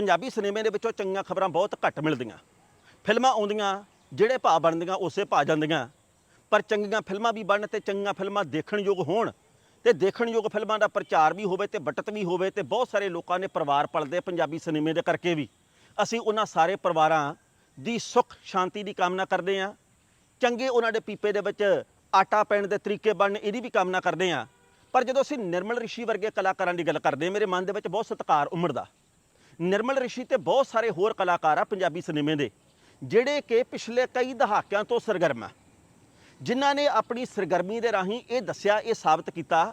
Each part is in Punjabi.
ਪੰਜਾਬੀ ਸਿਨੇਮੇ ਦੇ ਵਿੱਚੋਂ ਚੰਗੀਆਂ ਖਬਰਾਂ ਬਹੁਤ ਘੱਟ ਮਿਲਦੀਆਂ। ਫਿਲਮਾਂ ਆਉਂਦੀਆਂ, ਜਿਹੜੇ ਭਾਅ ਬਣਦੀਆਂ, ਉਸੇ ਭਾਅ ਜਾਂਦੀਆਂ। ਪਰ ਚੰਗੀਆਂ ਫਿਲਮਾਂ ਵੀ ਬਣਨ ਤੇ ਚੰਗੀਆਂ ਫਿਲਮਾਂ ਦੇਖਣਯੋਗ ਹੋਣ ਤੇ ਦੇਖਣਯੋਗ ਫਿਲਮਾਂ ਦਾ ਪ੍ਰਚਾਰ ਵੀ ਹੋਵੇ ਤੇ ਬਟਤ ਵੀ ਹੋਵੇ ਤੇ ਬਹੁਤ ਸਾਰੇ ਲੋਕਾਂ ਨੇ ਪਰਿਵਾਰ ਪਲਦੇ ਪੰਜਾਬੀ ਸਿਨੇਮੇ ਦੇ ਕਰਕੇ ਵੀ। ਅਸੀਂ ਉਹਨਾਂ ਸਾਰੇ ਪਰਿਵਾਰਾਂ ਦੀ ਸੁੱਖ, ਸ਼ਾਂਤੀ ਦੀ ਕਾਮਨਾ ਕਰਦੇ ਹਾਂ। ਚੰਗੇ ਉਹਨਾਂ ਦੇ ਪੀਪੇ ਦੇ ਵਿੱਚ ਆਟਾ ਪੈਣ ਦੇ ਤਰੀਕੇ ਬਣਨ, ਇਹਦੀ ਵੀ ਕਾਮਨਾ ਕਰਦੇ ਹਾਂ। ਪਰ ਜਦੋਂ ਅਸੀਂ ਨਿਰਮਲ ਰਿਸ਼ੀ ਵਰਗੇ ਕਲਾਕਾਰਾਂ ਦੀ ਗੱਲ ਕਰਦੇ ਮੇਰੇ ਮਨ ਦੇ ਵਿੱਚ ਬਹੁਤ ਸਤਿਕਾਰ ਉਮਰ ਦਾ। ਨਿਰਮਲ ਰਿਸ਼ੀ ਤੇ ਬਹੁਤ ਸਾਰੇ ਹੋਰ ਕਲਾਕਾਰ ਆ ਪੰਜਾਬੀ ਸਿਨੇਮੇ ਦੇ, ਜਿਹੜੇ ਕਿ ਪਿਛਲੇ ਕਈ ਦਹਾਕਿਆਂ ਤੋਂ ਸਰਗਰਮ ਆ। ਜਿਨ੍ਹਾਂ ਨੇ ਆਪਣੀ ਸਰਗਰਮੀ ਦੇ ਰਾਹੀਂ ਇਹ ਦੱਸਿਆ, ਇਹ ਸਾਬਤ ਕੀਤਾ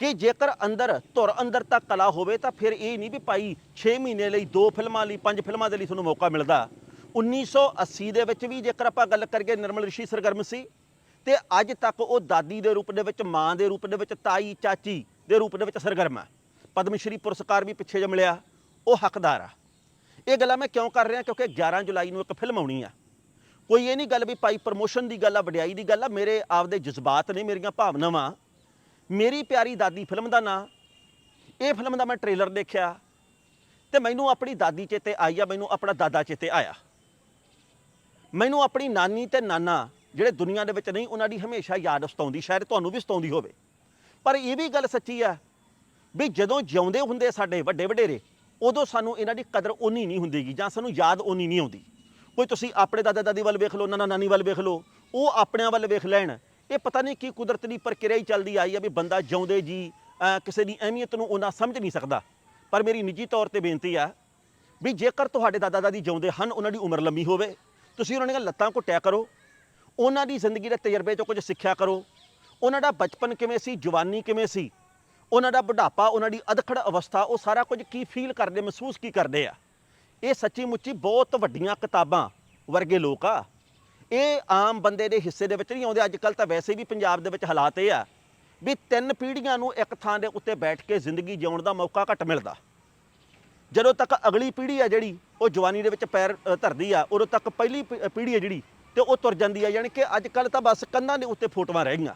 ਕਿ ਜੇਕਰ ਅੰਦਰ ਧੁਰ ਅੰਦਰ ਤੱਕ ਕਲਾ ਹੋਵੇ ਤਾਂ ਫਿਰ ਇਹ ਨਹੀਂ ਵੀ ਭਾਈ 6 ਮਹੀਨੇ ਲਈ ਦੋ ਫਿਲਮਾਂ ਲਈ, ਪੰਜ ਫਿਲਮਾਂ ਦੇ ਲਈ ਤੁਹਾਨੂੰ ਮੌਕਾ ਮਿਲਦਾ। 1980 ਦੇ ਵਿੱਚ ਵੀ ਜੇਕਰ ਆਪਾਂ ਗੱਲ ਕਰੀਏ, ਨਿਰਮਲ ਰਿਸ਼ੀ ਸਰਗਰਮ ਸੀ ਤੇ ਅੱਜ ਤੱਕ ਉਹ ਦਾਦੀ ਦੇ ਰੂਪ ਦੇ ਵਿੱਚ, ਮਾਂ ਦੇ ਰੂਪ ਦੇ ਵਿੱਚ, ਤਾਈ, ਚਾਚੀ ਦੇ ਰੂਪ ਦੇ ਵਿੱਚ ਸਰਗਰਮ ਹੈ ਪਦਮ ਸ਼੍ਰੀ ਪੁਰਸਕਾਰ ਵੀ ਪਿੱਛੇ ਜਿਹਾ ਮਿਲਿਆ। ਉਹ ਹੱਕਦਾਰ ਆ। ਇਹ ਗੱਲਾਂ ਮੈਂ ਕਿਉਂ ਕਰ ਰਿਹਾ? ਕਿਉਂਕਿ 11 ਜੁਲਾਈ ਨੂੰ ਇੱਕ ਫਿਲਮ ਆਉਣੀ ਆ। ਕੋਈ ਇਹ ਨਹੀਂ ਗੱਲ ਵੀ ਭਾਈ ਪ੍ਰਮੋਸ਼ਨ ਦੀ ਗੱਲ ਆ, ਵਡਿਆਈ ਦੀ ਗੱਲ ਆ, ਮੇਰੇ ਆਪਦੇ ਜਜ਼ਬਾਤ ਨੇ, ਮੇਰੀਆਂ ਭਾਵਨਾਵਾਂ। ਮੇਰੀ ਪਿਆਰੀ ਦਾਦੀ ਫਿਲਮ ਦਾ ਨਾਂ, ਇਹ ਫਿਲਮ ਦਾ ਮੈਂ ਟ੍ਰੇਲਰ ਦੇਖਿਆ। ਤੇ ਮੈਨੂੰ ਆਪਣੀ ਦਾਦੀ ਚੇਤੇ ਆਈ ਆ, ਮੈਨੂੰ ਆਪਣਾ ਦਾਦਾ ਚੇਤੇ ਆਇਆ। ਮੈਨੂੰ ਆਪਣੀ ਨਾਨੀ ਤੇ ਨਾਨਾ, ਜਿਹੜੇ ਦੁਨੀਆ ਦੇ ਵਿੱਚ ਨਹੀਂ, ਉਹਨਾਂ ਦੀ ਹਮੇਸ਼ਾ ਯਾਦ ਸਤਾਉਂਦੀ, ਸ਼ਾਇਦ ਤੁਹਾਨੂੰ ਵੀ ਸਤਾਉਂਦੀ ਹੋਵੇ। ਪਰ ਇਹ ਵੀ ਗੱਲ ਸੱਚੀ ਆ ਵੀ ਜਦੋਂ ਜਿਉਂਦੇ ਹੁੰਦੇ ਸਾਡੇ ਵੱਡੇ ਵਡੇਰੇ ਉਦੋਂ ਸਾਨੂੰ ਇਹਨਾਂ ਦੀ ਕਦਰ ਓਨੀ ਨਹੀਂ ਹੁੰਦੀਗੀ, ਜਾਂ ਸਾਨੂੰ ਯਾਦ ਓਨੀ ਨਹੀਂ ਆਉਂਦੀ। ਕੋਈ ਤੁਸੀਂ ਆਪਣੇ ਦਾਦਾ ਦਾਦੀ ਵੱਲ ਵੇਖ ਲਓ, ਨਾਨਾ ਨਾਨੀ ਵੱਲ ਵੇਖ ਲਓ, ਉਹ ਆਪਣਿਆਂ ਵੱਲ ਵੇਖ ਲੈਣ। ਇਹ ਪਤਾ ਨਹੀਂ ਕੀ ਕੁਦਰਤ ਦੀ ਪ੍ਰਕਿਰਿਆ ਹੀ ਚੱਲਦੀ ਆਈ ਆ ਵੀ ਬੰਦਾ ਜਿਉਂਦੇ ਜੀ ਕਿਸੇ ਦੀ ਅਹਿਮੀਅਤ ਨੂੰ ਉਹਨਾਂ ਸਮਝ ਨਹੀਂ ਸਕਦਾ। ਪਰ ਮੇਰੀ ਨਿੱਜੀ ਤੌਰ ਤੇ ਬੇਨਤੀ ਆ ਵੀ ਜੇਕਰ ਤੁਹਾਡੇ ਦਾਦਾ ਦਾਦੀ ਜਿਉਂਦੇ ਹਨ, ਉਹਨਾਂ ਦੀ ਉਮਰ ਲੰਮੀ ਹੋਵੇ, ਤੁਸੀਂ ਉਹਨਾਂ ਦੀਆਂ ਲੱਤਾਂ ਘੁੱਟਿਆ ਕਰੋ, ਉਹਨਾਂ ਦੀ ਜ਼ਿੰਦਗੀ ਦੇ ਤਜਰਬੇ ਚੋਂ ਕੁਝ ਸਿੱਖਿਆ ਕਰੋ। ਉਹਨਾਂ ਦਾ ਬਚਪਨ ਕਿਵੇਂ ਸੀ, ਜਵਾਨੀ ਕਿਵੇਂ ਸੀ ਉਹਨਾਂ ਦਾ ਬੁਢਾਪਾ, ਉਹਨਾਂ ਦੀ ਅਧਖੜ ਅਵਸਥਾ, ਉਹ ਸਾਰਾ ਕੁਝ ਕੀ ਫੀਲ ਕਰਦੇ, ਮਹਿਸੂਸ ਕੀ ਕਰਦੇ ਆ? ਇਹ ਸੱਚੀ ਮੁੱਚੀ ਬਹੁਤ ਵੱਡੀਆਂ ਕਿਤਾਬਾਂ ਵਰਗੇ ਲੋਕ ਆ। ਇਹ ਆਮ ਬੰਦੇ ਦੇ ਹਿੱਸੇ ਦੇ ਵਿੱਚ ਨਹੀਂ ਆਉਂਦੇ ਅੱਜ ਕੱਲ ਤਾਂ ਵੈਸੇ ਵੀ ਪੰਜਾਬ ਦੇ ਵਿੱਚ ਹਾਲਾਤ ਇਹ ਆ ਵੀ ਤਿੰਨ ਪੀੜ੍ਹੀਆਂ ਨੂੰ ਇੱਕ ਥਾਂ ਦੇ ਉੱਤੇ ਬੈਠ ਕੇ ਜ਼ਿੰਦਗੀ ਜਿਉਣ ਦਾ ਮੌਕਾ ਘੱਟ ਮਿਲਦਾ। ਜਦੋਂ ਤੱਕ ਅਗਲੀ ਪੀੜ੍ਹੀ ਆ ਜਿਹੜੀ, ਉਹ ਜਵਾਨੀ ਦੇ ਵਿੱਚ ਪੈਰ ਧਰਦੀ ਆ, ਉਦੋਂ ਤੱਕ ਪਹਿਲੀ ਪੀੜ੍ਹੀ ਆ ਜਿਹੜੀ, ਤੇ ਉਹ ਤੁਰ ਜਾਂਦੀ ਆ, ਯਾਨੀ ਕਿ ਅੱਜ ਕੱਲ ਤਾਂ ਬਸ ਕੰਧਾਂ ਦੇ ਉੱਤੇ ਫੋਟੋਆਂ ਰਹਿ ਗਈਆਂ।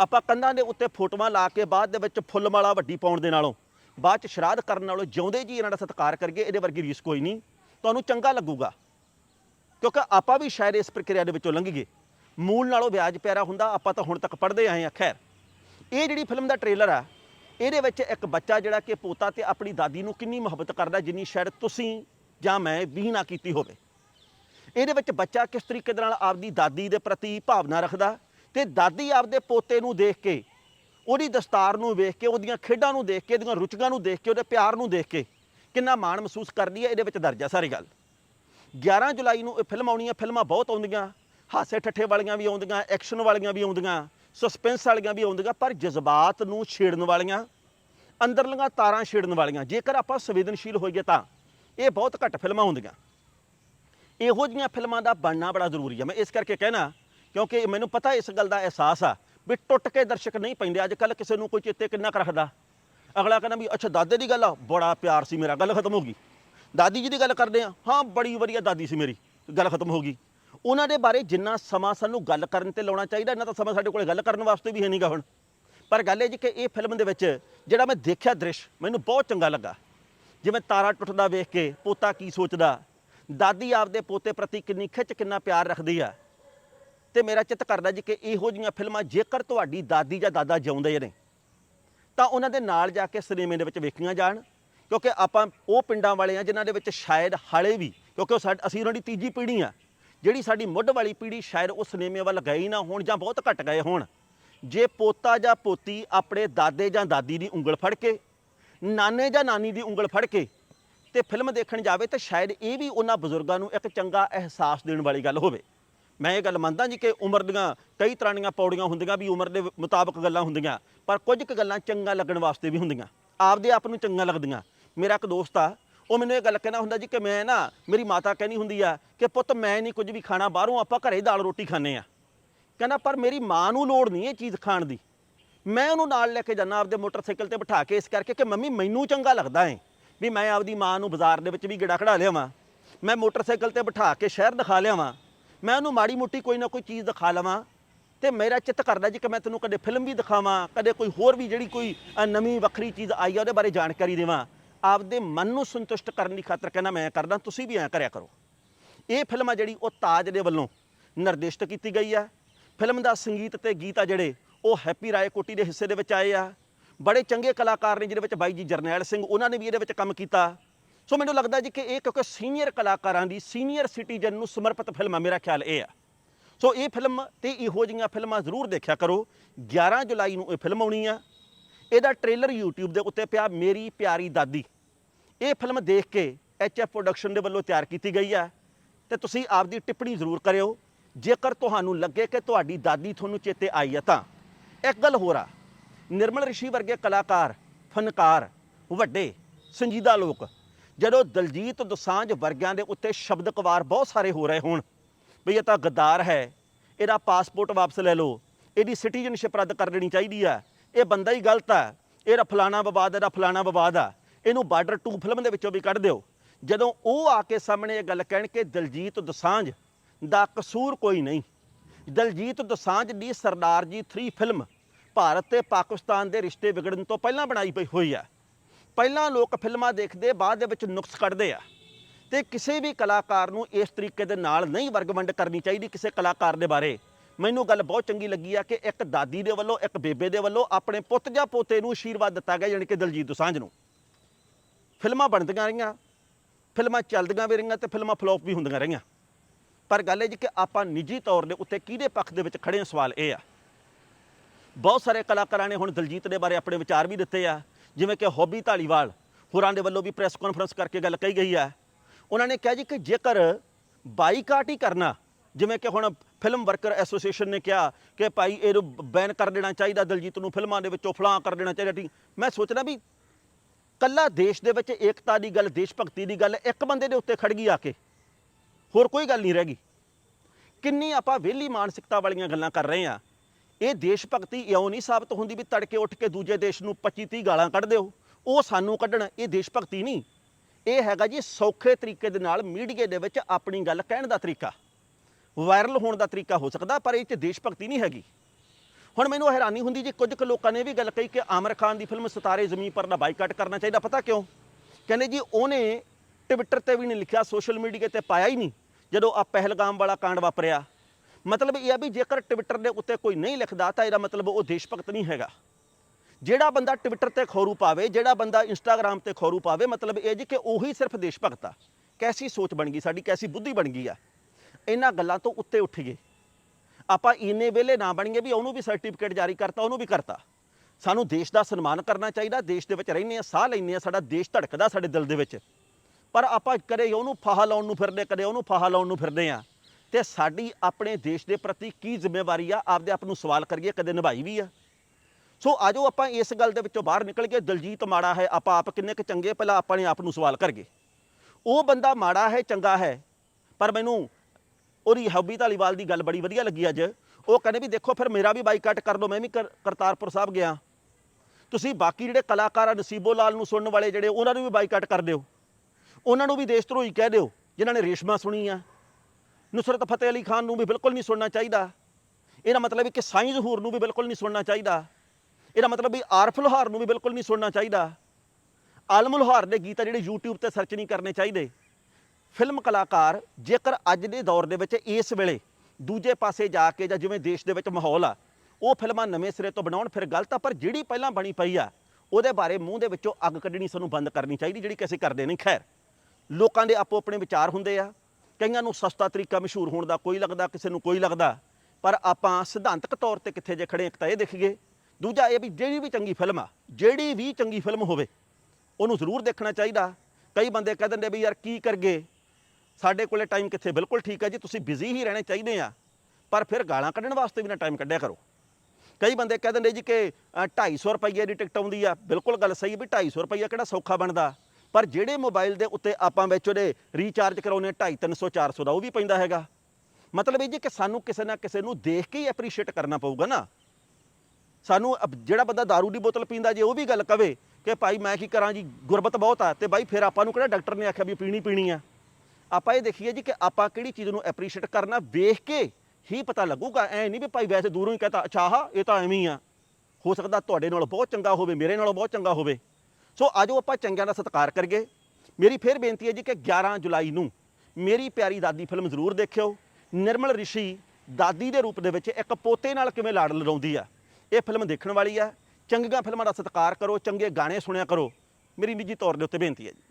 ਆਪਾਂ ਕੰਧਾਂ ਦੇ ਉੱਤੇ ਫੋਟੋਆਂ ਲਾ ਕੇ ਬਾਅਦ ਦੇ ਵਿੱਚ ਫੁੱਲ ਮਾਲਾ ਵੱਡੀ ਪਾਉਣ ਦੇ ਨਾਲੋਂ ਬਾਅਦ ਚ ਸ਼ਰਾਧ ਕਰਨ ਨਾਲੋਂ ਜਿਉਂਦੇ ਜੀ ਇਹਨਾਂ ਦਾ ਸਤਿਕਾਰ ਕਰਕੇ ਇਹਦੇ ਵਰਗੀ ਰੀਸ ਕੋਈ ਨਹੀਂ। ਤੁਹਾਨੂੰ ਚੰਗਾ ਲੱਗੂਗਾ। ਕਿਉਂਕਿ ਆਪਾਂ ਵੀ ਸ਼ਾਇਦ ਇਸ ਪ੍ਰਕਿਰਿਆ ਦੇ ਵਿੱਚੋਂ ਲੰਘ ਗਏ ਮੂਲ ਨਾਲੋਂ ਵਿਆਜ ਪਿਆਰਾ ਹੁੰਦਾ, ਆਪਾਂ ਤਾਂ ਹੁਣ ਤੱਕ ਪੜ੍ਹਦੇ ਆਏ ਆ ਖੈਰ। ਇਹ ਜਿਹੜੀ ਫਿਲਮ ਦਾ ਟ੍ਰੇਲਰ ਆ, ਇਹਦੇ ਵਿੱਚ ਇੱਕ ਬੱਚਾ ਜਿਹੜਾ ਕਿ ਪੋਤਾ ਤੇ ਆਪਣੀ ਦਾਦੀ ਨੂੰ ਕਿੰਨੀ ਮੁਹੱਬਤ ਕਰਦਾ, ਜਿੰਨੀ ਸ਼ਾਇਦ ਤੁਸੀਂ ਜਾਂ ਮੈਂ ਵੀ ਨਾ ਕੀਤੀ ਹੋਵੇ। ਇਹਦੇ ਵਿੱਚ ਬੱਚਾ ਕਿਸ ਤਰੀਕੇ ਦੇ ਨਾਲ ਆਪਦੀ ਦਾਦੀ ਦੇ ਪ੍ਰਤੀ ਭਾਵਨਾ ਰੱਖਦਾ ਤੇ ਦਾਦੀ ਆਪਦੇ ਪੋਤੇ ਨੂੰ ਦੇਖ ਕੇ, ਉਹਦੀ ਦਸਤਾਰ ਨੂੰ ਵੇਖ ਕੇ, ਉਹਦੀਆਂ ਖੇਡਾਂ ਨੂੰ ਦੇਖ ਕੇ, ਉਹਦੀਆਂ ਰੁਚੀਆਂ ਨੂੰ ਦੇਖ ਕੇ, ਉਹਦੇ ਪਿਆਰ ਨੂੰ ਦੇਖ ਕੇ ਕਿੰਨਾ ਮਾਣ ਮਹਿਸੂਸ ਕਰਦੀ ਹੈ, ਇਹਦੇ ਵਿੱਚ ਦਰਜ ਆ ਸਾਰੀ ਗੱਲ। 11 ਜੁਲਾਈ ਨੂੰ ਇਹ ਫਿਲਮ ਆਉਣੀ ਹੈ ਫਿਲਮਾਂ ਬਹੁਤ ਆਉਂਦੀਆਂ, ਹਾਸੇ ਠੱਠੇ ਵਾਲੀਆਂ ਵੀ ਆਉਂਦੀਆਂ, ਐਕਸ਼ਨ ਵਾਲੀਆਂ ਵੀ ਆਉਂਦੀਆਂ, ਸਸਪੈਂਸ ਵਾਲੀਆਂ ਵੀ ਆਉਂਦੀਆਂ, ਪਰ ਜਜ਼ਬਾਤ ਨੂੰ ਛੇੜਨ ਵਾਲੀਆਂ, ਅੰਦਰਲੀਆਂ ਤਾਰਾਂ ਛੇੜਨ ਵਾਲੀਆਂ, ਜੇਕਰ ਆਪਾਂ ਸੰਵੇਦਨਸ਼ੀਲ ਹੋਈਏ ਤਾਂ ਇਹ ਬਹੁਤ ਘੱਟ ਫਿਲਮਾਂ ਹੁੰਦੀਆਂ। ਇਹੋ ਜਿਹੀਆਂ ਫਿਲਮਾਂ ਦਾ ਬਣਨਾ ਬੜਾ ਜ਼ਰੂਰੀ ਹੈ ਮੈਂ ਇਸ ਕਰਕੇ ਕਹਿਣਾ ਕਿਉਂਕਿ ਮੈਨੂੰ ਪਤਾ ਇਸ ਗੱਲ ਦਾ ਅਹਿਸਾਸ ਆ ਵੀ ਟੁੱਟ ਕੇ ਦਰਸ਼ਕ ਨਹੀਂ ਪੈਂਦੇ, ਅੱਜ ਕੱਲ ਕਿਸੇ ਨੂੰ ਕੋਈ ਚੇਤੇ ਕਿੰਨਾ ਕੁ ਰੱਖਦਾ। ਅਗਲਾ ਕਹਿੰਦਾ ਵੀ, ਅੱਛਾ, ਦਾਦੇ ਦੀ ਗੱਲ ਆ, ਬੜਾ ਪਿਆਰ ਸੀ ਮੇਰਾ, ਗੱਲ ਖਤਮ ਹੋ ਗਈ। ਦਾਦੀ ਜੀ ਦੀ ਗੱਲ ਕਰਦੇ ਆ, ਹਾਂ, ਬੜੀ ਵਧੀਆ ਦਾਦੀ ਸੀ ਮੇਰੀ, ਗੱਲ ਖਤਮ ਹੋ ਗਈ। ਉਹਨਾਂ ਦੇ ਬਾਰੇ ਜਿੰਨਾ ਸਮਾਂ ਸਾਨੂੰ ਗੱਲ ਕਰਨ ਤੇ ਲਾਉਣਾ ਚਾਹੀਦਾ ਇਹਨਾਂ ਤਾਂ ਸਮਾਂ ਸਾਡੇ ਕੋਲ ਗੱਲ ਕਰਨ ਵਾਸਤੇ ਵੀ ਹੈ ਨਹੀਂਗਾ ਹੁਣ। ਪਰ ਗੱਲ ਇਹ ਜੀ ਕਿ ਇਹ ਫਿਲਮ ਦੇ ਵਿੱਚ ਜਿਹੜਾ ਮੈਂ ਦੇਖਿਆ ਦ੍ਰਿਸ਼, ਮੈਨੂੰ ਬਹੁਤ ਚੰਗਾ ਲੱਗਾ। ਜਿਵੇਂ ਤਾਰਾ ਟੁੱਟਦਾ ਵੇਖ ਕੇ, ਪੋਤਾ ਕੀ ਸੋਚਦਾ। ਦਾਦੀ ਆਪਦੇ ਪੋਤੇ ਪ੍ਰਤੀ ਕਿੰਨੀ ਖਿੱਚ, ਕਿੰਨਾ ਪਿਆਰ ਰੱਖਦੀ ਆ। ਤੇ ਮੇਰਾ ਚਿੱਤ ਕਰਦਾ ਜੀ ਕਿ ਇਹੋ ਜਿਹੀਆਂ ਫਿਲਮਾਂ ਜੇਕਰ ਤੁਹਾਡੀ ਦਾਦੀ ਜਾਂ ਦਾਦਾ ਜਿਉਂਦੇ ਨੇ, ਤਾਂ ਉਹਨਾਂ ਦੇ ਨਾਲ ਜਾ ਕੇ ਸਿਨੇਮੇ ਦੇ ਵਿੱਚ ਵੇਖੀਆਂ ਜਾਣ, ਕਿਉਂਕਿ ਆਪਾਂ ਉਹ ਪਿੰਡਾਂ ਵਾਲੇ ਆ ਜਿਨ੍ਹਾਂ ਦੇ ਵਿੱਚ ਸ਼ਾਇਦ ਹਾਲੇ ਵੀ, ਕਿਉਂਕਿ ਉਹ ਸਾਡ- ਅਸੀਂ ਉਹਨਾਂ ਦੀ ਤੀਜੀ ਪੀੜ੍ਹੀ ਆ, ਜਿਹੜੀ ਸਾਡੀ ਮੁੱਢ ਵਾਲੀ ਪੀੜ੍ਹੀ ਸ਼ਾਇਦ ਉਹ ਸਿਨੇਮੇ ਵੱਲ ਗਏ ਹੀ ਨਾ ਹੋਣ ਜਾਂ ਬਹੁਤ ਘੱਟ ਗਏ ਹੋਣ। ਜੇ ਪੋਤਾ ਜਾਂ ਪੋਤੀ ਆਪਣੇ ਦਾਦੇ ਜਾਂ ਦਾਦੀ ਦੀ ਉਂਗਲ ਫੜ ਕੇ, ਨਾਨੇ ਜਾਂ ਨਾਨੀ ਦੀ ਉਂਗਲ ਫੜ ਕੇ ਤੇ ਫਿਲਮ ਦੇਖਣ ਜਾਵੇ, ਤਾਂ ਸ਼ਾਇਦ ਇਹ ਵੀ ਉਹਨਾਂ ਬਜ਼ੁਰਗਾਂ ਨੂੰ ਇੱਕ ਚੰਗਾ ਅਹਿਸਾਸ ਦੇਣ ਵਾਲੀ ਗੱਲ ਹੋਵੇ। ਮੈਂ ਇਹ ਗੱਲ ਮੰਨਦਾ ਜੀ ਕਿ ਉਮਰ ਦੀਆਂ ਕਈ ਤਰ੍ਹਾਂ ਦੀਆਂ ਪੌੜੀਆਂ ਹੁੰਦੀਆਂ ਵੀ ਉਮਰ ਦੇ ਮੁਤਾਬਕ ਗੱਲਾਂ ਹੁੰਦੀਆਂ, ਪਰ ਕੁਝ ਕੁ ਗੱਲਾਂ ਚੰਗਾ ਲੱਗਣ ਵਾਸਤੇ ਵੀ ਹੁੰਦੀਆਂ। ਆਪਦੇ ਆਪ ਨੂੰ ਚੰਗਾ ਲੱਗਦੀਆਂ। ਮੇਰਾ ਇੱਕ ਦੋਸਤ ਆ, ਉਹ ਮੈਨੂੰ ਇਹ ਗੱਲ ਕਹਿਣਾ ਹੁੰਦਾ ਜੀ ਕਿ ਮੈਂ ਨਾ, ਮੇਰੀ ਮਾਤਾ ਕਹਿੰਦੀ ਹੁੰਦੀ ਆ ਕਿ ਪੁੱਤ ਮੈਂ ਨਹੀਂ ਕੁਝ ਵੀ ਖਾਣਾ, ਬਾਹਰੋਂ ਆਪਾਂ ਘਰੇ ਦਾਲ ਰੋਟੀ ਖਾਂਦੇ ਆ। ਕਹਿੰਦਾ, ਪਰ ਮੇਰੀ ਮਾਂ ਨੂੰ ਲੋੜ ਨਹੀਂ ਇਹ ਚੀਜ਼ ਖਾਣ ਦੀ। ਮੈਂ ਉਹਨੂੰ ਨਾਲ ਲੈ ਕੇ ਜਾਣਾ ਆਪਦੇ ਮੋਟਰਸਾਈਕਲ ਤੇ ਬਿਠਾ ਕੇ, ਇਸ ਕਰਕੇ ਕਿ ਮੰਮੀ ਮੈਨੂੰ ਚੰਗਾ ਲੱਗਦਾ ਏ, ਵੀ ਮੈਂ ਆਪਦੀ ਮਾਂ ਨੂੰ ਬਾਜ਼ਾਰ ਦੇ ਵਿੱਚ ਵੀ ਗੇੜਾ ਖੜਾ ਲਿਆਵਾਂ। ਮੈਂ ਮੋਟਰਸਾਈਕਲ ਤੇ ਬਿਠਾ ਕੇ ਸ਼ਹਿਰ ਦਿਖਾ ਲਿਆਵਾਂ। ਮੈਂ ਉਹਨੂੰ ਮਾੜੀ ਮੋਟੀ ਕੋਈ ਨਾ ਕੋਈ ਚੀਜ਼ ਦਿਖਾ ਲਵਾਂ ਤੇ ਮੇਰਾ ਚਿੱਤ ਕਰਦਾ ਜੀ ਕਿ ਮੈਂ ਤੈਨੂੰ ਕਦੇ ਫਿਲਮ ਵੀ ਦਿਖਾਵਾਂ, ਕਦੇ ਕੋਈ ਹੋਰ ਵੀ ਜਿਹੜੀ ਕੋਈ ਨਵੀਂ ਵੱਖਰੀ ਚੀਜ਼ ਆਈ ਆ, ਉਹਦੇ ਬਾਰੇ ਜਾਣਕਾਰੀ ਦੇਵਾਂ। ਆਪਦੇ ਮਨ ਨੂੰ ਸੰਤੁਸ਼ਟ ਕਰਨ ਦੀ ਖਾਤਰ ਕਹਿੰਦਾ ਮੈਂ ਕਰਦਾ, ਤੁਸੀਂ ਵੀ ਐਂ ਕਰਿਆ ਕਰੋ। ਇਹ ਫਿਲਮ ਆ ਜਿਹੜੀ ਉਹ ਤਾਜ ਦੇ ਵੱਲੋਂ ਨਿਰਦੇਸ਼ਿਤ ਕੀਤੀ ਗਈ ਆ। ਫਿਲਮ ਦਾ ਸੰਗੀਤ ਤੇ ਗੀਤ ਆ ਜਿਹੜੇ, ਉਹ ਹੈਪੀ ਰਾਏ ਕੋਟੀ ਦੇ ਹਿੱਸੇ ਦੇ ਵਿੱਚ ਆਏ ਆ। ਬੜੇ ਚੰਗੇ ਕਲਾਕਾਰ ਨੇ ਜਿਹਦੇ ਵਿੱਚ ਬਾਈ ਜੀ ਜਰਨੈਲ ਸਿੰਘ, ਉਹਨਾਂ ਨੇ ਵੀ ਇਹਦੇ ਵਿੱਚ ਕੰਮ ਕੀਤਾ। ਸੋ ਮੈਨੂੰ ਲੱਗਦਾ ਜੀ ਕਿ ਇਹ ਕਿਉਂਕਿ ਸੀਨੀਅਰ ਕਲਾਕਾਰਾਂ ਦੀ ਸੀਨੀਅਰ ਸਿਟੀਜ਼ਨ ਨੂੰ ਸਮਰਪਿਤ ਫਿਲਮ ਆ ਮੇਰਾ ਖਿਆਲ ਇਹ ਆ। ਸੋ ਇਹ ਫਿਲਮ ਤੇ ਇਹੋ ਜਿਹੀਆਂ ਫਿਲਮਾਂ ਜ਼ਰੂਰ ਦੇਖਿਆ ਕਰੋ। 11 ਜੁਲਾਈ ਨੂੰ ਇਹ ਫਿਲਮ ਆਉਣੀ ਆ। ਇਹਦਾ ਟ੍ਰੇਲਰ YouTube ਦੇ ਉੱਤੇ ਪਿਆ, ਮੇਰੀ ਪਿਆਰੀ ਦਾਦੀ। ਇਹ ਫਿਲਮ ਦੇਖ ਕੇ ਐਚਐਫ ਪ੍ਰੋਡਕਸ਼ਨ ਦੇ ਵੱਲੋਂ ਤਿਆਰ ਕੀਤੀ ਗਈ ਆ ਤੇ ਤੁਸੀਂ ਆਪਦੀ ਟਿੱਪਣੀ ਜ਼ਰੂਰ ਕਰਿਓ। ਜੇਕਰ ਤੁਹਾਨੂੰ ਲੱਗੇ ਕਿ ਤੁਹਾਡੀ ਦਾਦੀ ਤੁਹਾਨੂੰ ਚੇਤੇ ਆਈ ਹੈ ਤਾਂ ਇੱਕ ਗੱਲ ਹੋਰ ਆ। ਨਿਰਮਲ ਰਿਸ਼ੀ ਵਰਗੇ ਕਲਾਕਾਰ, ਫਨਕਾਰ, ਵੱਡੇ, ਸੰਜੀਦਾ ਲੋਕ ਜਦੋਂ ਦਲਜੀਤ ਦੋਸਾਂਝ ਵਰਗਿਆਂ ਦੇ ਉੱਤੇ ਸ਼ਬਦਕਵਾਰ ਬਹੁਤ ਸਾਰੇ ਹੋ ਰਹੇ ਹੋਣ ਵੀ ਇਹ ਤਾਂ ਗੱਦਾਰ ਹੈ, ਇਹਦਾ ਪਾਸਪੋਰਟ ਵਾਪਸ ਲੈ ਲਓ, ਇਹਦੀ ਸਿਟੀਜ਼ਨਸ਼ਿਪ ਰੱਦ ਕਰ ਦੇਣੀ ਚਾਹੀਦੀ ਆ, ਇਹ ਬੰਦਾ ਹੀ ਗਲਤ ਆ ਇਹਦਾ ਫਲਾਣਾ ਵਿਵਾਦ ਇਹਦਾ ਫਲਾਣਾ ਵਿਵਾਦ ਆ, ਇਹਨੂੰ ਬਾਰਡਰ 2 ਫਿਲਮ ਦੇ ਵਿੱਚੋਂ ਵੀ ਕੱਢ ਦਿਓ। ਜਦੋਂ ਉਹ ਆ ਕੇ ਸਾਹਮਣੇ ਇਹ ਗੱਲ ਕਹਿਣ ਕਿ ਦਲਜੀਤ ਦੋਸਾਂਝ ਦਾ ਕਸੂਰ ਕੋਈ ਨਹੀਂ, ਦਲਜੀਤ ਦੋਸਾਂਝ ਦੀ ਸਰਦਾਰ ਜੀ 3 ਫਿਲਮ ਭਾਰਤ ਤੇ ਪਾਕਿਸਤਾਨ ਦੇ ਰਿਸ਼ਤੇ ਵਿਗੜਨ ਤੋਂ ਪਹਿਲਾਂ ਬਣਾਈ ਪਈ ਹੋਈ ਆ। ਪਹਿਲਾਂ ਲੋਕ ਫਿਲਮਾਂ ਦੇਖਦੇ, ਬਾਅਦ ਦੇ ਵਿੱਚ ਨੁਕਸ ਕੱਢਦੇ ਆ। ਤੇ ਕਿਸੇ ਵੀ ਕਲਾਕਾਰ ਨੂੰ ਇਸ ਤਰੀਕੇ ਦੇ ਨਾਲ ਨਹੀਂ ਵਰਗਵੰਡ ਕਰਨੀ ਚਾਹੀਦੀ ਕਿਸੇ ਕਲਾਕਾਰ ਦੇ ਬਾਰੇ। ਮੈਨੂੰ ਗੱਲ ਬਹੁਤ ਚੰਗੀ ਲੱਗੀ ਆ ਕਿ ਇੱਕ ਦਾਦੀ ਦੇ ਵੱਲੋਂ, ਇੱਕ ਬੇਬੇ ਦੇ ਵੱਲੋਂ ਆਪਣੇ ਪੁੱਤ ਜਾਂ ਪੋਤੇ ਨੂੰ ਆਸ਼ੀਰਵਾਦ ਦਿੱਤਾ ਗਿਆ, ਯਾਨੀ ਕਿ ਦਲਜੀਤ ਦੋਸਾਂਝ ਨੂੰ। ਫਿਲਮਾਂ ਬਣਦੀਆਂ ਰਹੀਆਂ, ਫਿਲਮਾਂ ਚੱਲਦੀਆਂ ਵੀ ਰਹੀਆਂ ਤੇ ਫਿਲਮਾਂ ਫਲੋਪ ਵੀ ਹੁੰਦੀਆਂ ਰਹੀਆਂ। ਪਰ ਗੱਲ ਇਹ ਜੀ ਕਿ ਆਪਾਂ ਨਿੱਜੀ ਤੌਰ ਦੇ ਉੱਤੇ ਕਿਹਦੇ ਪੱਖ ਦੇ ਵਿੱਚ ਖੜੇ ਹਾਂ, ਸਵਾਲ ਇਹ ਆ। ਬਹੁਤ ਸਾਰੇ ਕਲਾਕਾਰਾਂ ਨੇ ਹੁਣ ਦਲਜੀਤ ਦੇ ਬਾਰੇ ਆਪਣੇ ਵਿਚਾਰ ਵੀ ਦਿੱਤੇ ਆ। ਜਿਵੇਂ ਕਿ ਹੌਬੀ ਢਾਲੀਵਾਲ ਹੋਰਾਂ ਦੇ ਵੱਲੋਂ ਵੀ ਪ੍ਰੈਸ ਕਾਨਫਰੰਸ ਕਰਕੇ ਗੱਲ ਕਹੀ ਗਈ ਹੈ। ਉਹਨਾਂ ਨੇ ਕਿਹਾ ਜੀ ਕਿ ਜੇਕਰ ਬਾਈਕਾਟ ਹੀ ਕਰਨਾ, ਜਿਵੇਂ ਕਿ ਹੁਣ ਫਿਲਮ ਵਰਕਰ ਐਸੋਸੀਏਸ਼ਨ ਨੇ ਕਿਹਾ ਕਿ ਭਾਈ ਇਹਨੂੰ ਬੈਨ ਕਰ ਦੇਣਾ ਚਾਹੀਦਾ, ਦਲਜੀਤ ਨੂੰ ਫਿਲਮਾਂ ਦੇ ਵਿੱਚੋਂ ਫਲਾਂ ਕਰ ਦੇਣਾ ਚਾਹੀਦਾ ਠੀਕ। ਮੈਂ ਸੋਚਦਾ ਵੀ ਕੱਲਾ ਦੇਸ਼ ਦੇ ਵਿੱਚ ਏਕਤਾ ਦੀ ਗੱਲ, ਦੇਸ਼ ਭਗਤੀ ਦੀ ਗੱਲ ਇੱਕ ਬੰਦੇ ਦੇ ਉੱਤੇ ਖੜ ਗਈ ਆ ਕੇ, ਹੋਰ ਕੋਈ ਗੱਲ ਨਹੀਂ ਰਹਿ ਗਈ। ਕਿੰਨੀ ਆਪਾਂ ਵਿਹਲੀ ਮਾਨਸਿਕਤਾ ਵਾਲੀਆਂ ਗੱਲਾਂ ਕਰ ਰਹੇ ਆ ਇਹ ਦੇਸ਼ ਭਗਤੀ ਇਉਂ ਨਹੀਂ ਸਾਬਤ ਹੁੰਦੀ ਵੀ ਤੜਕੇ ਉੱਠ ਕੇ ਦੂਜੇ ਦੇਸ਼ ਨੂੰ 25 30 ਗਾਲਾਂ ਕੱਢ ਦਿਓ। ਉਹ ਸਾਨੂੰ ਕੱਢਣ, ਇਹ ਦੇਸ਼ ਭਗਤੀ ਨਹੀਂ। ਇਹ ਹੈਗਾ ਜੀ ਸੌਖੇ ਤਰੀਕੇ ਦੇ ਨਾਲ ਮੀਡੀਆ ਦੇ ਵਿੱਚ ਆਪਣੀ ਗੱਲ ਕਹਿਣ ਦਾ ਤਰੀਕਾ। ਵਾਇਰਲ ਹੋਣ ਦਾ ਤਰੀਕਾ ਹੋ ਸਕਦਾ, ਪਰ ਇਹ 'ਚ ਦੇਸ਼ ਭਗਤੀ ਨਹੀਂ ਹੈਗੀ। ਹੁਣ ਮੈਨੂੰ ਹੈਰਾਨੀ ਹੁੰਦੀ ਜੀ, ਕੁਝ ਕੁ ਲੋਕਾਂ ਨੇ ਵੀ ਗੱਲ ਕਹੀ ਕਿ ਆਮਰ ਖਾਨ ਦੀ ਫਿਲਮ ਸਿਤਾਰੇ ਜ਼ਮੀਨ ਪਰ ਦਾ ਬਾਈਕਾਟ ਕਰਨਾ ਚਾਹੀਦਾ, ਪਤਾ ਕਿਉਂ? ਕਹਿੰਦੇ ਜੀ ਉਹਨੇ ਟਵਿੱਟਰ ਤੇ ਵੀ ਨਹੀਂ ਲਿਖਿਆ, ਸੋਸ਼ਲ ਮੀਡੀਆ ਤੇ ਪਾਇਆ ਹੀ ਨਹੀਂ। ਜਦੋਂ ਆ ਪਹਿਲਗਾਮ ਵਾਲਾ ਕਾਂਡ ਵਾਪਰਿਆ ਮਤਲਬ ਇਹ ਆ ਵੀ ਜੇਕਰ ਟਵਿੱਟਰ ਦੇ ਉੱਤੇ ਕੋਈ ਨਹੀਂ ਲਿਖਦਾ, ਤਾਂ ਇਹਦਾ ਮਤਲਬ ਉਹ ਦੇਸ਼ ਭਗਤ ਨਹੀਂ ਹੈਗਾ। ਜਿਹੜਾ ਬੰਦਾ ਟਵਿੱਟਰ ਤੇ ਖੌਰੂ ਪਾਵੇ, ਜਿਹੜਾ ਬੰਦਾ ਇੰਸਟਾਗ੍ਰam ਤੇ ਖੌਰੂ ਪਾਵੇ, ਮਤਲਬ ਇਹ ਜੀ ਕਿ ਉਹੀ ਸਿਰਫ ਦੇਸ਼ ਭਗਤ ਆ। ਕੈਸੀ ਸੋਚ ਬਣ ਗਈ ਸਾਡੀ, ਕੈਸੀ ਬੁੱਧੀ ਬਣ ਗਈ ਆ। ਇਹਨਾਂ ਗੱਲਾਂ ਤੋਂ ਉੱਤੇ ਉੱਠ ਗਏ। ਆਪਾਂ ਇੰਨੇ ਵੇਲੇ ਨਾ ਬਣੀਏ ਵੀ ਉਹਨੂੰ ਵੀ ਸਰਟੀਫਿਕੇਟ ਜਾਰੀ ਕਰਤਾ, ਉਹਨੂੰ ਵੀ ਕਰਤਾ। ਸਾਨੂੰ ਦੇਸ਼ ਦਾ ਸਨਮਾਨ ਕਰਨਾ ਚਾਹੀਦਾ, ਦੇਸ਼ ਦੇ ਵਿੱਚ ਰਹਿੰਦੇ ਆ ਸਾਹ ਲੈਂਦੇ ਆ ਸਾਡਾ ਦੇਸ਼ ਧੜਕਦਾ ਸਾਡੇ ਦਿਲ ਦੇ ਵਿੱਚ। ਪਰ ਆਪਾਂ ਕਦੇ ਉਹਨੂੰ ਫਾਹਾ ਲਾਉਣ ਨੂੰ ਫਿਰਦੇ, ਕਦੇ ਉਹਨੂੰ ਫਾਹਾ ਲਾਉਣ ਨੂੰ ਫਿਰਦੇ ਆ ਤੇ ਸਾਡੀ ਆਪਣੇ ਦੇਸ਼ ਦੇ ਪ੍ਰਤੀ ਕੀ ਜ਼ਿੰਮੇਵਾਰੀ ਆ? ਆਪਦੇ ਆਪ ਨੂੰ ਸਵਾਲ ਕਰੀਏ, ਕਦੇ ਨਿਭਾਈ ਵੀ ਆ। ਸੋ ਆਜੋ ਆਪਾਂ ਇਸ ਗੱਲ ਦੇ ਵਿੱਚੋਂ ਬਾਹਰ ਨਿਕਲ ਕੇ, ਦਲਜੀਤ ਮਾੜਾ ਹੈ, ਆਪਾਂ ਆਪ ਕਿੰਨੇ ਕੁ ਚੰਗੇ ਪਹਿਲਾਂ ਆਪਣੇ ਆਪ ਨੂੰ ਸਵਾਲ ਕਰਗੇ ਉਹ ਬੰਦਾ ਮਾੜਾ ਹੈ, ਚੰਗਾ ਹੈ, ਪਰ ਮੈਨੂੰ ਉਹਦੀ ਹਬੀ ਧਾਲੀਵਾਲ ਦੀ ਗੱਲ ਬੜੀ ਵਧੀਆ ਲੱਗੀ ਅੱਜ। ਉਹ ਕਹਿੰਦੇ ਵੀ ਦੇਖੋ, ਫਿਰ ਮੇਰਾ ਵੀ ਬਾਈਕਾਟ ਕਰ ਲਓ, ਮੈਂ ਵੀ ਕਰ- ਕਰਤਾਰਪੁਰ ਸਾਹਿਬ ਗਿਆ। ਤੁਸੀਂ ਬਾਕੀ ਜਿਹੜੇ ਕਲਾਕਾਰ ਆ ਨਸੀਬੋ ਲਾਲ ਨੂੰ ਸੁਣਨ ਵਾਲੇ ਜਿਹੜੇ, ਉਹਨਾਂ ਨੂੰ ਵੀ ਬਾਈਕਾਟ ਕਰ ਦਿਓ। ਉਹਨਾਂ ਨੂੰ ਵੀ ਦੇਸ਼ ਧਰੋਹੀ ਕਹਿ ਦਿਓ, ਜਿਨ੍ਹਾਂ ਨੇ ਰੇਸ਼ਮਾ ਸੁਣੀ ਆ ਨੁਸਰਤ ਫਤਿਹ ਅਲੀ ਖਾਨ ਨੂੰ ਵੀ ਬਿਲਕੁਲ ਨਹੀਂ ਸੁਣਨਾ ਚਾਹੀਦਾ ਇਹਦਾ ਮਤਲਬ ਹੈ ਕਿ ਸਾਈਂ ਜ਼ਹੂਰ ਨੂੰ ਵੀ ਬਿਲਕੁਲ ਨਹੀਂ ਸੁਣਨਾ ਚਾਹੀਦਾ ਇਹਦਾ ਮਤਲਬ ਵੀ ਆਰਫ ਲੋਹਾਰ ਨੂੰ ਵੀ ਬਿਲਕੁਲ ਨਹੀਂ ਸੁਣਨਾ ਚਾਹੀਦਾ ਆਲਮ ਲੋਹਾਰ ਦੇ ਗੀਤ ਆ ਜਿਹੜੇ YouTube ਤੇ ਸਰਚ ਨਹੀਂ ਕਰਨੇ ਚਾਹੀਦੇ ਫਿਲਮ ਕਲਾਕਾਰ ਜੇਕਰ ਅੱਜ ਦੇ ਦੌਰ ਦੇ ਵਿੱਚ ਇਸ ਵੇਲੇ ਦੂਜੇ ਪਾਸੇ ਜਾ ਕੇ ਜਾਂ ਜਿਵੇਂ ਦੇਸ਼ ਦੇ ਵਿੱਚ ਮਾਹੌਲ ਆ ਉਹ ਫਿਲਮਾਂ ਨਵੇਂ ਸਿਰੇ ਤੋਂ ਬਣਾਉਣ ਫਿਰ ਗਲਤ ਆ ਪਰ ਜਿਹੜੀ ਪਹਿਲਾਂ ਬਣੀ ਪਈ ਆ ਉਹਦੇ ਬਾਰੇ ਮੂੰਹ ਦੇ ਵਿੱਚੋਂ ਅੱਗ ਕੱਢਣੀ ਸਾਨੂੰ ਬੰਦ ਕਰਨੀ ਚਾਹੀਦੀ ਜਿਹੜੀ ਕਿਸੇ ਕਰਦੇ ਨਹੀਂ ਖੈਰ ਲੋਕਾਂ ਦੇ ਆਪੋ ਆਪਣੇ ਵਿਚਾਰ ਹੁੰਦੇ ਆ ਕਈਆਂ ਨੂੰ ਸਸਤਾ ਤਰੀਕਾ ਮਸ਼ਹੂਰ ਹੋਣ ਦਾ ਕੋਈ ਲੱਗਦਾ ਕਿਸੇ ਨੂੰ ਕੋਈ ਲੱਗਦਾ। ਪਰ ਆਪਾਂ ਸਿਧਾਂਤਕ ਤੌਰ ਤੇ ਕਿੱਥੇ ਜੇ ਖੜੇ ਇੱਕ ਤਾਂ ਇਹ ਦੇਖੀਏ। ਦੂਜਾ ਇਹ ਵੀ ਜਿਹੜੀ ਵੀ ਚੰਗੀ ਫਿਲਮ ਆ ਜਿਹੜੀ ਵੀ ਚੰਗੀ ਫਿਲਮ ਹੋਵੇ ਉਹਨੂੰ ਜ਼ਰੂਰ ਦੇਖਣਾ ਚਾਹੀਦਾ। ਕਈ ਬੰਦੇ ਕਹਿ ਦਿੰਦੇ ਵੀ ਯਾਰ ਕੀ ਕਰਗੇ? ਸਾਡੇ ਕੋਲੇ ਟਾਈਮ ਕਿੱਥੇ? ਬਿਲਕੁਲ ਠੀਕ ਹੈ ਜੀ ਤੁਸੀਂ ਬਿਜ਼ੀ ਹੀ ਰਹਿਣੇ ਚਾਹੀਦੇ ਆ। ਪਰ ਫਿਰ ਗਾਲਾਂ ਕੱਢਣ ਵਾਸਤੇ ਵੀ ਨਾ ਟਾਈਮ ਕੱਢਿਆ ਕਰੋ। ਕਈ ਬੰਦੇ ਕਹਿ ਦਿੰਦੇ ਜੀ ਕਿ ਅ, 250 ਰੁਪਏ ਦੀ ਟਿਕਟ ਆਉਂਦੀ ਆ। ਬਿਲਕੁਲ ਗੱਲ ਸਹੀ ਹੈ ਵੀ 250 ਰੁਪਏ ਕਿਹੜਾ ਸੌਖਾ ਬਣਦਾ? ਪਰ ਜਿਹੜੇ ਮੋਬਾਈਲ ਦੇ ਉੱਤੇ ਆਪਾਂ ਵਿੱਚ ਉਹਦੇ ਰੀਚਾਰਜ ਕਰਾਉਨੇ 250 300 400 ਦਾ, ਉਹ ਵੀ ਪੈਂਦਾ ਹੈਗਾ। ਮਤਲਬ ਇਹ ਜੀ ਕਿ ਸਾਨੂੰ ਕਿਸੇ ਨਾ ਕਿਸੇ ਨੂੰ ਦੇਖ ਕੇ ਹੀ ਐਪਰੀਸ਼ੀਏਟ ਕਰਨਾ ਪਊਗਾ ਨਾ। ਸਾਨੂੰ ਅਬ ਜਿਹੜਾ ਬੰਦਾ दारू ਦੀ ਬੋਤਲ ਪੀਂਦਾ ਜੇ ਉਹ ਵੀ ਗੱਲ ਕਵੇ ਕਿ ਭਾਈ ਮੈਂ ਕੀ ਕਰਾਂ ਜੀ, ਗੁਰਬਤ ਬਹੁਤ ਆ ਤੇ ਬਾਈ ਫਿਰ ਆਪਾਂ ਨੂੰ ਕਿਹੜਾ ਡਾਕਟਰ ਨੇ ਆਖਿਆ ਵੀ ਪੀਣੀ ਪੀਣੀ ਆ। ਆਪਾਂ ਇਹ ਦੇਖੀਏ ਜੀ ਕਿ ਆਪਾਂ ਕਿਹੜੀ ਚੀਜ਼ ਨੂੰ ਐਪਰੀਸ਼ੀਏਟ ਕਰਨਾ ਵੇਖ ਕੇ ਹੀ ਪਤਾ ਲੱਗੂਗਾ। ਐ ਨਹੀਂ ਵੀ ਭਾਈ ਵੈਸੇ ਦੂਰੋਂ ਹੀ ਕਹਤਾ, ਅੱਛਾ ਆਹ, ਇਹ ਤਾਂ ਐਵੇਂ ਹੀ ਆ। ਹੋ ਸਕਦਾ ਤੁਹਾਡੇ ਨਾਲ ਬਹੁਤ ਚੰਗਾ ਹੋਵੇ, ਮੇਰੇ ਨਾਲੋਂ ਬਹੁਤ ਚੰਗਾ ਹੋਵੇ। ਸੋ ਆਜੋ ਆਪਾਂ ਚੰਗਿਆਂ ਦਾ ਸਤਿਕਾਰ ਕਰੀਏ। ਮੇਰੀ ਫੇਰ ਬੇਨਤੀ ਹੈ ਜੀ ਕਿ 11 ਜੁਲਾਈ ਨੂੰ ਮੇਰੀ ਪਿਆਰੀ ਦਾਦੀ ਫਿਲਮ ਜ਼ਰੂਰ ਦੇਖਿਓ। ਨਿਰਮਲ ਰਿਸ਼ੀ ਦਾਦੀ ਦੇ ਰੂਪ ਦੇ ਵਿੱਚ ਇੱਕ ਪੋਤੇ ਨਾਲ ਕਿਵੇਂ ਲਾੜ ਲੜਾਉਂਦੀ ਆ, ਇਹ ਫਿਲਮ ਦੇਖਣ ਵਾਲੀ ਆ। ਚੰਗੀਆਂ ਫਿਲਮਾਂ ਦਾ ਸਤਿਕਾਰ ਕਰੋ, ਚੰਗੇ ਗਾਣੇ ਸੁਣਿਆ ਕਰੋ। ਮੇਰੀ ਨਿੱਜੀ ਤੌਰ ਦੇ ਉੱਤੇ ਬੇਨਤੀ ਹੈ ਜੀ।